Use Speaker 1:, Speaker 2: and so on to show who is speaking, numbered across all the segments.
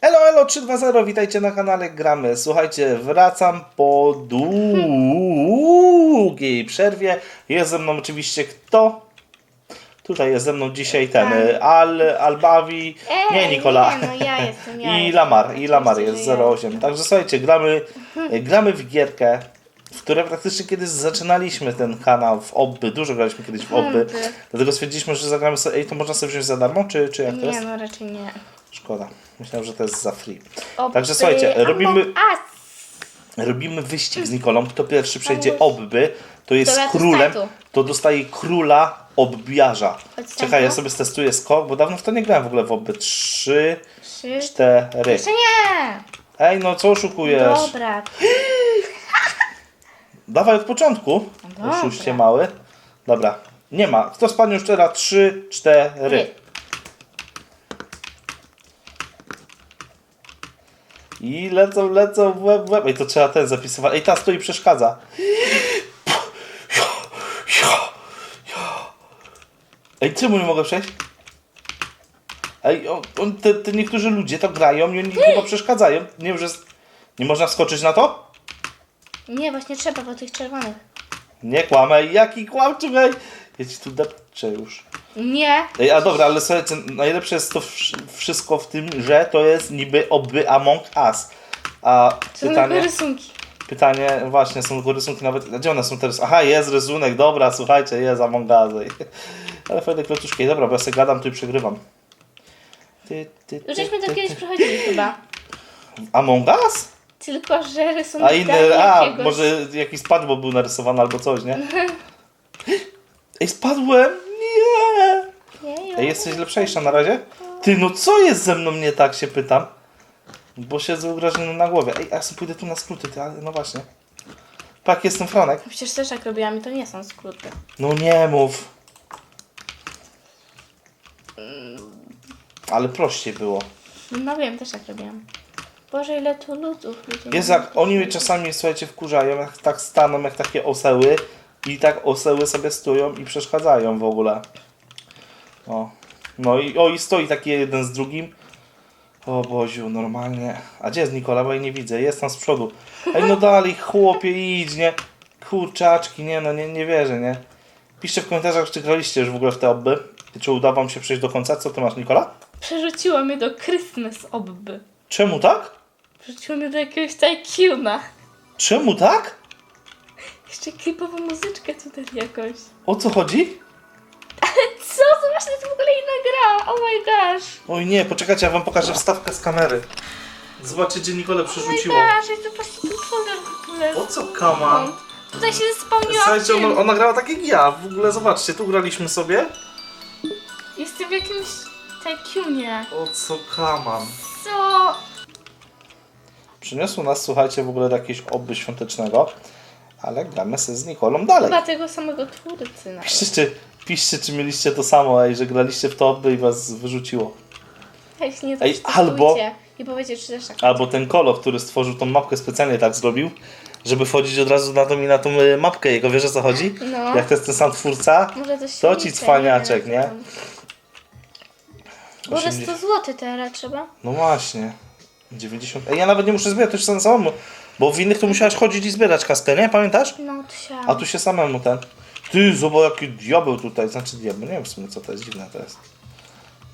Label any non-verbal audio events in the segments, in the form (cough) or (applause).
Speaker 1: Elo, elo 320, witajcie na kanale Gramy. Słuchajcie, wracam po długiej przerwie. Jest ze mną oczywiście kto? Tutaj jest ze mną dzisiaj ten Al, Albawi, nie Nikola.
Speaker 2: Nie, no ja jestem, ja (laughs)
Speaker 1: I. Lamar, i Lamar jest
Speaker 2: że ja
Speaker 1: 08. Także słuchajcie, gramy, gramy w gierkę, w której praktycznie kiedyś zaczynaliśmy ten kanał w Obby. Dużo graliśmy kiedyś w. Obby. Dlatego stwierdziliśmy, że zagramy sobie. Ej, to można sobie wziąć za darmo, czy, czy jak to jest?
Speaker 2: Nie, no raczej nie.
Speaker 1: Szkoda. Myślałem, że to jest za free.
Speaker 2: Obby,
Speaker 1: Także słuchajcie, robimy, robimy wyścig z Nikolą. Kto pierwszy przejdzie obby, to jest
Speaker 2: Dobra, to
Speaker 1: królem,
Speaker 2: startu.
Speaker 1: to dostaje króla obbiarza.
Speaker 2: Chodź
Speaker 1: Czekaj, ja
Speaker 2: no.
Speaker 1: sobie testuję skok, bo dawno w to nie grałem w ogóle w obby. Trzy,
Speaker 2: Trzy.
Speaker 1: cztery.
Speaker 2: Jeszcze nie!
Speaker 1: Ej, no co oszukujesz?
Speaker 2: Dobra. (gasps)
Speaker 1: Dawaj od początku.
Speaker 2: Dobra.
Speaker 1: Oszuście mały. Dobra, nie ma. Kto spadnie już teraz? Trzy, cztery. I lecą, lecą w łeb, w łeb. Ej, to trzeba ten zapisywać. Ej, ta stoi przeszkadza. Ej, czemu nie mogę przejść? Ej, on, on, te, te niektórzy ludzie to grają i oni chyba przeszkadzają. Nie wiem, że... Nie można skoczyć na to?
Speaker 2: Nie, właśnie trzeba po tych czerwonych.
Speaker 1: Nie kłamę. Jaki kłamczyk, ej. Ja ci tu depczę już.
Speaker 2: Nie.
Speaker 1: Ej, a dobra, ale słuchajcie, najlepsze jest to wsz- wszystko w tym, że to jest niby oby Among Us. A
Speaker 2: To są tylko
Speaker 1: pytanie,
Speaker 2: rysunki.
Speaker 1: pytanie, właśnie, są tylko rysunki nawet, gdzie one są teraz? Aha, jest rysunek, dobra, słuchajcie, jest Among Us. ej. (laughs) Ale fajne klocuszki, dobra, bo ja sobie gadam, tu i przegrywam. Ty, ty, ty,
Speaker 2: Już żeśmy to
Speaker 1: ty,
Speaker 2: kiedyś
Speaker 1: ty.
Speaker 2: przechodzili chyba.
Speaker 1: Among Us?
Speaker 2: Tylko, że rysunek
Speaker 1: A inny, a,
Speaker 2: jakiegoś.
Speaker 1: może jakiś spadł był narysowany albo coś, nie? (laughs) Ej, spadłem! Nie! Ej, jesteś lepszejsza na razie? Ty, no co jest ze mną nie tak, się pytam. Bo siedzę ugrażony na głowie. Ej, a ja sobie pójdę tu na skróty, ty, ale no właśnie. Tak, jestem Franek.
Speaker 2: Przecież też tak robiłam i to nie są skróty.
Speaker 1: No nie mów. Ale prościej było.
Speaker 2: No wiem, też tak robiłam. Boże, ile tu ludzie.
Speaker 1: Jest jak oni mnie czasami, słuchajcie, wkurzają, jak tak staną jak takie oseły i tak oseły sobie stoją i przeszkadzają w ogóle. O. No i, o, i stoi taki jeden z drugim. O Boziu, normalnie. A gdzie jest Nikola? Bo jej nie widzę. Jest tam z przodu. Ej, no dalej, chłopie, idź, nie? Kurczaczki, nie, no nie, nie wierzę, nie? Piszcie w komentarzach, czy graliście już w ogóle w te obby. I Czy uda wam się przejść do końca? Co ty masz, Nikola?
Speaker 2: Przerzuciło mnie do Christmas obby.
Speaker 1: Czemu tak?
Speaker 2: Przerzuciło mnie do jakiegoś Tycoona.
Speaker 1: Czemu tak?
Speaker 2: Jeszcze klipową muzyczkę tutaj jakoś.
Speaker 1: O co chodzi?
Speaker 2: Co? Zobacz, to jest w ogóle inna gra. Oh my gosh.
Speaker 1: Oj nie, poczekajcie, ja wam pokażę wstawkę z kamery. Zobaczcie, gdzie Nicole
Speaker 2: Oh my
Speaker 1: przerzuciło.
Speaker 2: gosh, jest to właśnie ten folder w ogóle.
Speaker 1: O co kama?
Speaker 2: Tutaj się spełniła
Speaker 1: Słuchajcie, ona, ona grała tak jak ja. W ogóle zobaczcie, tu graliśmy sobie.
Speaker 2: Jestem w jakimś Tycoonie.
Speaker 1: O co kama?
Speaker 2: Co?
Speaker 1: Przyniosło nas, słuchajcie, w ogóle do jakiegoś oby świątecznego. Ale gramy sobie z Nikolą dalej.
Speaker 2: Chyba tego samego twórcy nawet.
Speaker 1: Piszcie, piszcie, czy mieliście to samo, ej, że graliście w to i was wyrzuciło.
Speaker 2: Weź nie
Speaker 1: Ej, albo-
Speaker 2: I powiecie, czy też tak.
Speaker 1: Albo ten Kolo, który stworzył tą mapkę specjalnie tak zrobił, żeby wchodzić od razu na tą i na tą y, mapkę jego. Wiesz o co chodzi?
Speaker 2: No.
Speaker 1: Jak to jest ten sam twórca, to ci cwaniaczek, nie?
Speaker 2: Może
Speaker 1: 80
Speaker 2: 100 zł teraz trzeba?
Speaker 1: No właśnie. 90. Ej, ja nawet nie muszę zbierać, to się sam samemu. Bo w innych to musiałaś chodzić i zbierać kaskę, nie? Pamiętasz?
Speaker 2: No, to się.
Speaker 1: A tu się samemu ten. Ty, zobacz jaki diabeł tutaj. Znaczy diabeł, nie wiem w sumie co to jest, dziwne to jest.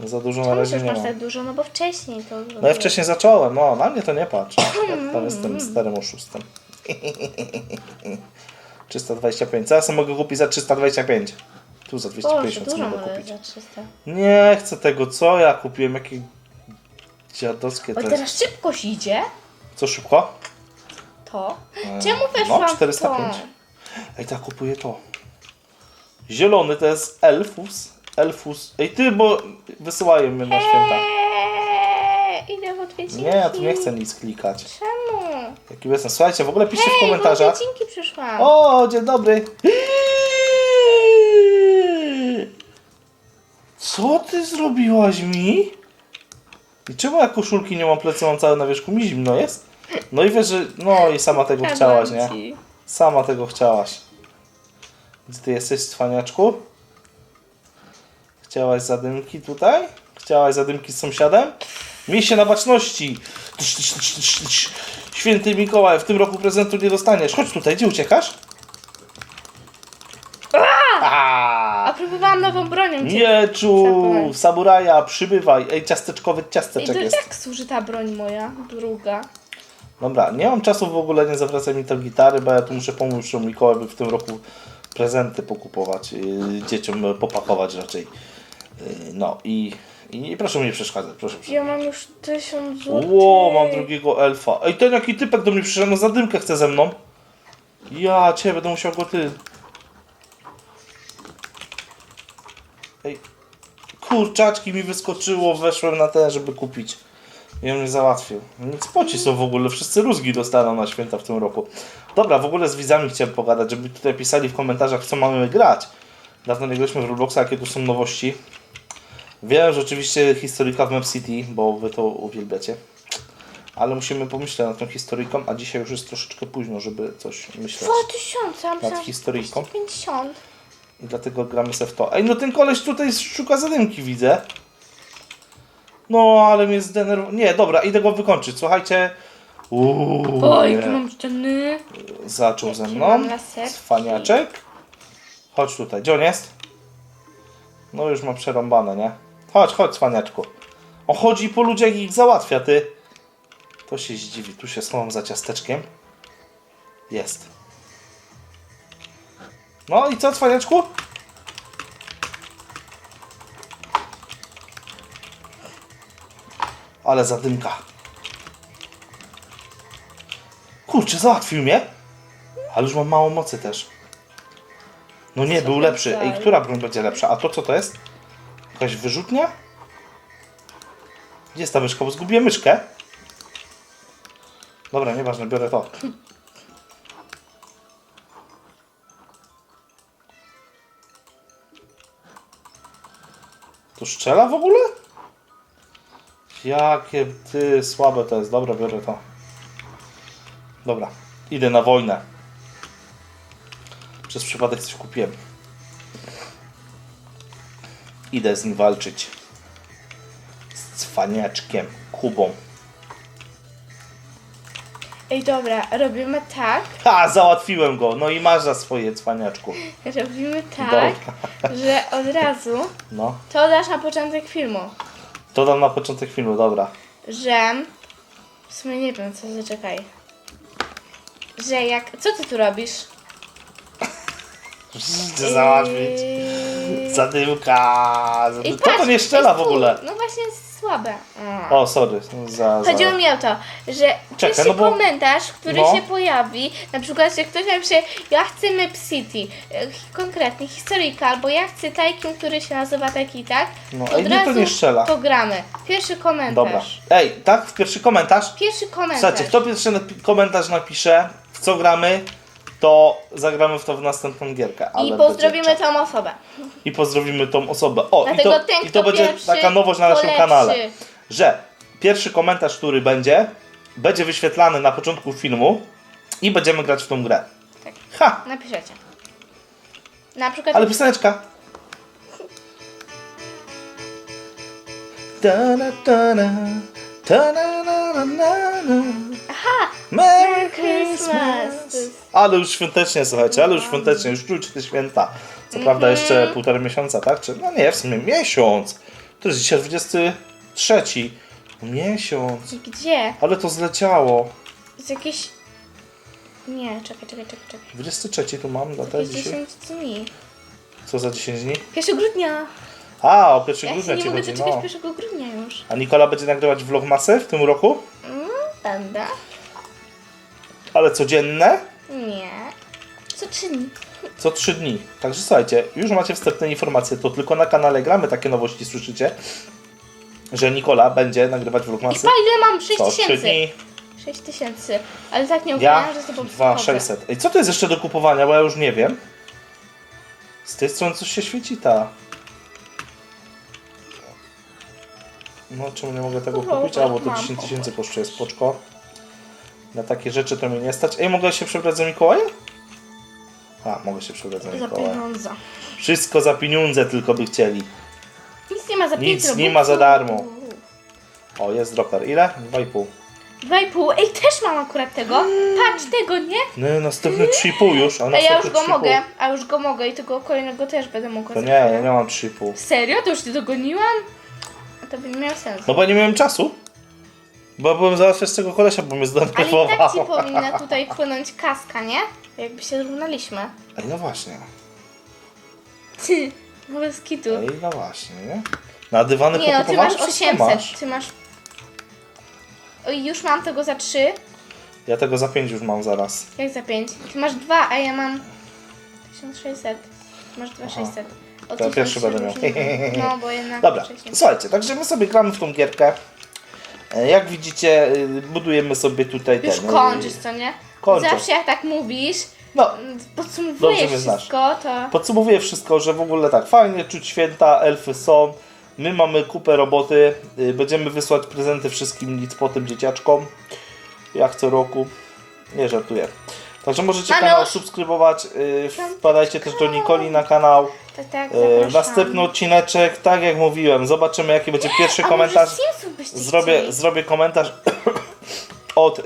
Speaker 1: No za dużo na
Speaker 2: Czemu
Speaker 1: razie nie
Speaker 2: masz
Speaker 1: mam.
Speaker 2: tak dużo? No bo wcześniej to
Speaker 1: No ja wcześniej zacząłem, no na mnie to nie patrz. Ja (laughs) tam jestem starym oszustem. (laughs) 325. Co ja sobie mogę kupić za 325? Tu za
Speaker 2: Boże,
Speaker 1: 250 co
Speaker 2: dużo
Speaker 1: mogę kupić.
Speaker 2: za 300.
Speaker 1: Nie chcę tego, co ja kupiłem? Jakie dziadowskie to
Speaker 2: Oj,
Speaker 1: jest.
Speaker 2: teraz szybkość idzie.
Speaker 1: Co szybko?
Speaker 2: To. Czemu weszłam
Speaker 1: No,
Speaker 2: w
Speaker 1: 405.
Speaker 2: to?
Speaker 1: Ej, tak kupuję to. Zielony to jest Elfus. Elfus. Ej, ty, bo wysyłają mnie na święta.
Speaker 2: Eee, idę w odwiedzinki.
Speaker 1: Nie, ja tu nie chcę nic klikać.
Speaker 2: Czemu?
Speaker 1: Jaki jestem. Słuchajcie, w ogóle piszcie w
Speaker 2: Ej,
Speaker 1: komentarzach.
Speaker 2: odwiedzinki przyszłam.
Speaker 1: O, dzień dobry. Co ty zrobiłaś mi? I czemu ja koszulki nie mam plecy, mam całe na wierzchu? Mi zimno jest? No i wiesz, że... No i sama tego chciałaś, nie?
Speaker 2: Ci.
Speaker 1: Sama tego chciałaś. Gdzie ty jesteś, cwaniaczku? Chciałaś zadymki tutaj? Chciałaś zadymki z sąsiadem? Mieście na baczności. Tyś, tyś, tyś, tyś, tyś. Święty Mikołaj, w tym roku prezentu nie dostaniesz. Chodź tutaj, gdzie uciekasz?
Speaker 2: A
Speaker 1: A,
Speaker 2: próbowałam nową bronią. cię-
Speaker 1: Mieczu,
Speaker 2: Samuraj.
Speaker 1: samuraja, przybywaj. Ej, ciasteczkowy
Speaker 2: Ej,
Speaker 1: ciasteczek
Speaker 2: to
Speaker 1: jest.
Speaker 2: jak służy ta broń moja? Druga.
Speaker 1: Dobra, nie mam czasu w ogóle, nie zawracaj mi tam gitary, bo ja tu muszę pomóc że Mikołaj, by w tym roku prezenty pokupować, yy, dzieciom popakować raczej. Yy, no i, i proszę mi nie przeszkadzać, proszę. proszę.
Speaker 2: Ja mam już tysiąc złotych.
Speaker 1: Ło, mam drugiego elfa. Ej, ten jaki typek do mnie przyszedł, no zadymkę chce ze mną. Ja cię będę musiał go ty. Ej, kurczaczki mi wyskoczyło, weszłem na ten, żeby kupić. I on mnie załatwił. Nic poci są w ogóle, wszyscy rózgi dostaną na święta w tym roku. Dobra, w ogóle z widzami chciałem pogadać, żeby tutaj pisali w komentarzach, co mamy grać. Dawno nie graliśmy w Robloxa, jakie tu są nowości. Wiem, że oczywiście historyka w Map City, bo wy to uwielbiacie. Ale musimy pomyśleć nad tą historyką, a dzisiaj już jest troszeczkę późno, żeby coś myśleć.
Speaker 2: Dwa tysiące, a
Speaker 1: Nad historyjką.
Speaker 2: 50.
Speaker 1: I dlatego gramy se w to. Ej, no ten koleś tutaj szuka zadymki, widzę. No, ale mnie zdenerwował. Nie, dobra, idę go wykończyć. Słuchajcie. Uuu, nie.
Speaker 2: jaki mam szczelny.
Speaker 1: Zaczął ze mną.
Speaker 2: mam laserki.
Speaker 1: Cwaniaczek. Chodź tutaj. Gdzie on jest? No już ma przerąbane, nie? Chodź, chodź, cwaniaczku. On chodzi po ludziach i ich załatwia, ty. To się zdziwi. Tu się schowam za ciasteczkiem. Jest. No i co, cwaniaczku? Ale zadymka. Kurczę, załatwił mnie. Ale już mam mało mocy też. No nie, był lepszy. Ej, która broń będzie lepsza? A to co to jest? Jakaś wyrzutnia? Gdzie jest ta myszka? Bo zgubiłem myszkę. Dobra, nieważne, biorę to. To strzela w ogóle? Jakie ty słabe to jest. Dobra, biorę to. Dobra, idę na wojnę. Przez przypadek coś kupiłem. Idę z nim walczyć. Z cwaniaczkiem, Kubą.
Speaker 2: Ej, dobra, robimy tak,
Speaker 1: Ha, załatwiłem go. No i masz za swoje cwaniaczku.
Speaker 2: robimy tak,
Speaker 1: Dobra.
Speaker 2: że od razu
Speaker 1: No,
Speaker 2: to dasz na początek filmu.
Speaker 1: To dam na początek filmu, dobra.
Speaker 2: Że... W sumie nie wiem, co, zaczekaj. Że jak... Co ty tu robisz?
Speaker 1: Chcę załatwić.
Speaker 2: Yy,
Speaker 1: Zadymka.
Speaker 2: i
Speaker 1: Zadymka. To to
Speaker 2: patrz,
Speaker 1: nie strzela
Speaker 2: jest
Speaker 1: w
Speaker 2: tu.
Speaker 1: ogóle.
Speaker 2: No właśnie słabe. Mm.
Speaker 1: O, sorry. Za, za...
Speaker 2: Chodziło mi o to, że pierwszy
Speaker 1: no bo-
Speaker 2: komentarz, który
Speaker 1: no.
Speaker 2: się pojawi, na przykład, że ktoś napisze, ja chcę Map City, e, konkretnie historyjka, albo ja chcę Tycoon, który się nazywa taki, tak?
Speaker 1: No,
Speaker 2: to
Speaker 1: ej,
Speaker 2: od
Speaker 1: mnie to
Speaker 2: razu
Speaker 1: nie strzela.
Speaker 2: to gramy. Pierwszy komentarz.
Speaker 1: Dobra. Ej, tak? W pierwszy komentarz.
Speaker 2: Pierwszy komentarz.
Speaker 1: Słuchajcie, kto pierwszy napi- komentarz napisze, w co gramy, to zagramy w to w następną gierkę. Ale
Speaker 2: I
Speaker 1: będzie
Speaker 2: pozdrowimy
Speaker 1: czas.
Speaker 2: tą osobę.
Speaker 1: I pozdrowimy tą osobę. O, i
Speaker 2: Dlatego
Speaker 1: to,
Speaker 2: ten,
Speaker 1: i to będzie
Speaker 2: pierwszy,
Speaker 1: taka nowość na
Speaker 2: to
Speaker 1: naszym
Speaker 2: lepszy.
Speaker 1: kanale, że pierwszy komentarz, który będzie, będzie wyświetlany na początku filmu i będziemy grać w tą grę.
Speaker 2: Tak.
Speaker 1: Ha!
Speaker 2: Napiszecie. Na przykład...
Speaker 1: Ale pioseneczka. Ta-na, ta-na, ta-na, na, na, na, na.
Speaker 2: Aha!
Speaker 1: Merry
Speaker 2: Christmas.
Speaker 1: Ale już świątecznie, słuchajcie, ale już świątecznie, już czuć te święta. Co prawda jeszcze półtora miesiąca, tak? Czy, no nie, w sumie miesiąc. To jest dzisiaj 23. Miesiąc.
Speaker 2: Gdzie?
Speaker 1: Ale to zleciało.
Speaker 2: Z jakieś... Nie, czekaj, czekaj, czekaj, czekaj.
Speaker 1: 23 tu mam datę
Speaker 2: Jakieś
Speaker 1: dzisiaj.
Speaker 2: 10 dni.
Speaker 1: Co za 10 dni?
Speaker 2: 1 grudnia.
Speaker 1: A, o 1
Speaker 2: Ja się
Speaker 1: grudnia
Speaker 2: nie
Speaker 1: ci
Speaker 2: mogę
Speaker 1: chodzi,
Speaker 2: doczekać
Speaker 1: no.
Speaker 2: 1 grudnia już.
Speaker 1: A Nikola będzie nagrywać vlogmasy w tym roku?
Speaker 2: Mm, będę.
Speaker 1: Ale codzienne?
Speaker 2: Nie. Co trzy dni.
Speaker 1: Co 3 dni. Także słuchajcie, już macie wstępne informacje, to tylko na kanale gramy takie nowości, słyszycie? Że Nikola będzie nagrywać
Speaker 2: I
Speaker 1: vlogmasy
Speaker 2: pa, ile mam? 6
Speaker 1: co 3
Speaker 2: tysięcy.
Speaker 1: dni.
Speaker 2: 6 tysięcy. Ale tak nie
Speaker 1: Ja
Speaker 2: że to po
Speaker 1: 2600. Ej, co to jest jeszcze do kupowania, bo ja już nie wiem. Z tej strony coś się świeci ta. No, czemu nie mogę tego
Speaker 2: Dobra,
Speaker 1: kupić? A, bo to
Speaker 2: mam.
Speaker 1: 10 tysięcy kosztuje, spoczko. Na takie rzeczy to mnie nie stać. Ej, mogę się przebrać za Mikołaja? A, mogę się przebrać za
Speaker 2: Za
Speaker 1: Mikołaja.
Speaker 2: pieniądze.
Speaker 1: Wszystko za pieniądze tylko by chcieli.
Speaker 2: Nic nie ma za
Speaker 1: Nic
Speaker 2: 5
Speaker 1: nie ma za darmo. O, jest dropper. Ile? 2,5.
Speaker 2: 2,5. Ej, też mam akurat tego. Patrz tego, nie?
Speaker 1: No, następny 3,5 już, a
Speaker 2: A ja już go
Speaker 1: 3,5.
Speaker 2: mogę, a już go mogę i tego kolejnego też będę mogła
Speaker 1: To nie, ja nie mam 3,5.
Speaker 2: Serio? To już ty dogoniłam? A to by nie miało sensu.
Speaker 1: No bo nie miałem czasu. Bo byłem załatwiać tego kolesia, bo mnie
Speaker 2: Ale i tak ci powinna tutaj płynąć kaska, nie? Jakby się zrównaliśmy.
Speaker 1: Ej, no właśnie.
Speaker 2: Ty, no bez kitu.
Speaker 1: Ej, no właśnie, nie? Na dywany
Speaker 2: Nie no, ty masz
Speaker 1: wszystko
Speaker 2: 800,
Speaker 1: masz.
Speaker 2: ty masz... Oj, już mam tego za 3.
Speaker 1: Ja tego za 5 już mam zaraz.
Speaker 2: Jak za 5? Ty masz 2, a ja mam 1600. Ty masz 2600. O
Speaker 1: To ja pierwszy
Speaker 2: 1000
Speaker 1: będę miał.
Speaker 2: różnicy. (laughs) No, bo jednak
Speaker 1: Dobra,
Speaker 2: wcześniej.
Speaker 1: słuchajcie, także my sobie gramy w tą gierkę. E, Jak widzicie, y, budujemy sobie tutaj
Speaker 2: Już
Speaker 1: ten... y,
Speaker 2: kończysz, co nie?
Speaker 1: kończę.
Speaker 2: Zawsze jak tak mówisz,
Speaker 1: No, znasz.
Speaker 2: wszystko, to...
Speaker 1: Podsumowuję wszystko, że w ogóle tak, fajnie czuć święta, elfy są, my mamy kupę roboty, y, będziemy wysłać prezenty wszystkim nic po tym dzieciaczkom, jak co roku, nie żartuję. Także możecie kanał subskrybować, wpadajcie też do Nikoli na kanał.
Speaker 2: Tak, tak, zapraszam.
Speaker 1: Następny odcineczek, tak jak mówiłem, zobaczymy jaki będzie pierwszy
Speaker 2: A
Speaker 1: komentarz.
Speaker 2: może Simsów byście
Speaker 1: Zrobię,
Speaker 2: chcieli?
Speaker 1: zrobię komentarz (coughs) od y,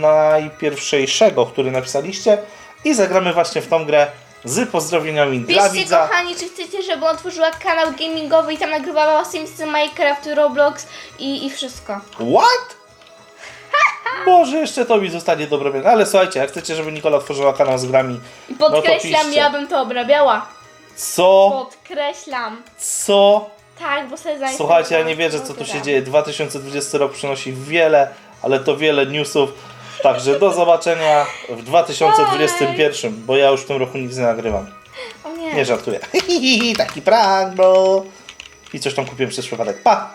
Speaker 1: najpierwszego, który napisaliście i zagramy właśnie w tą grę z pozdrowieniami dla
Speaker 2: Piszcie
Speaker 1: widza.
Speaker 2: kochani, czy chcecie, żeby otworzyła kanał gamingowy i tam nagrywała Simsy, Minecraft, Roblox i, i wszystko.
Speaker 1: What? Może jeszcze to mi zostanie dobre mięso. Ale słuchajcie, jak chcecie, żeby Nikola otworzyła kanał z grami,
Speaker 2: I
Speaker 1: No to
Speaker 2: podkreślam,
Speaker 1: piszcie.
Speaker 2: ja bym to obrabiała.
Speaker 1: co?
Speaker 2: Podkreślam.
Speaker 1: Co?
Speaker 2: Tak, bo sobie
Speaker 1: Słuchajcie, ja nie wierzę, co tu się dzieje. 2020 rok przynosi wiele, ale to wiele newsów. Także do zobaczenia w 2021, bo ja już w tym roku nic nie nagrywam.
Speaker 2: O nie.
Speaker 1: Nie żartuję. (laughs) Taki prank, bo... I coś tam kupiłem przez przypadek. Pa!